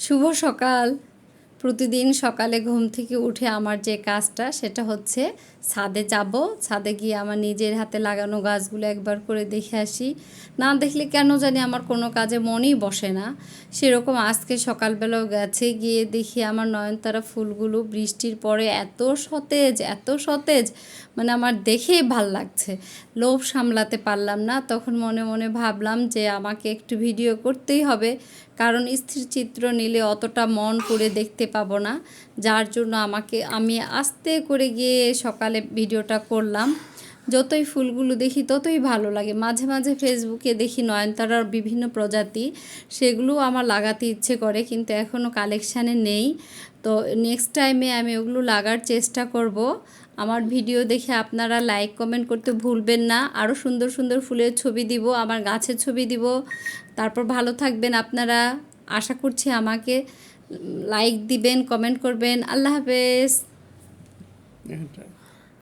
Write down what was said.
শুভ সকাল। প্রতিদিন সকালে ঘুম থেকে উঠে আমার যে কাজটা, সেটা হচ্ছে ছাদে যাব। ছাদে গিয়ে আমার নিজের হাতে লাগানো গাছগুলো একবার করে দেখে আসি। না দেখলে কেন জানি আমার কোনো কাজে মনই বসে না। সেরকম আজকে সকালবেলাও গেছে গিয়ে দেখি আমার নয়নতারা ফুলগুলো বৃষ্টির পরে এত সতেজ এত সতেজ মানে আমার দেখেই ভালো লাগছে। লোভ সামলাতে পারলাম না। তখন মনে মনে ভাবলাম যে আমাকে একটু ভিডিও করতেই হবে। কারণ স্থির চিত্র নিলে অতটা মন করে দেখতে পাবো না। যার জন্য আমাকে, আমি আস্তে করে গিয়ে সকালে ভিডিওটা করলাম। যতই ফুলগুলো দেখি ততই ভালো লাগে। মাঝে মাঝে ফেসবুকে দেখি নয়নতারার বিভিন্ন প্রজাতি, সেগুলো আমার লাগাতে ইচ্ছে করে, কিন্তু এখনও কালেকশানে নেই। তো নেক্সট টাইমে আমি ওগুলো লাগার চেষ্টা করব। আমার ভিডিও দেখে আপনারা লাইক কমেন্ট করতে ভুলবেন না। আরও সুন্দর সুন্দর ফুলের ছবি দিব, আমার গাছের ছবি দিব। তারপর ভালো থাকবেন আপনারা। আশা করছি আমাকে লাইক দিবেন কমেন্ট করবেন। আল্লাহ হাফেজ।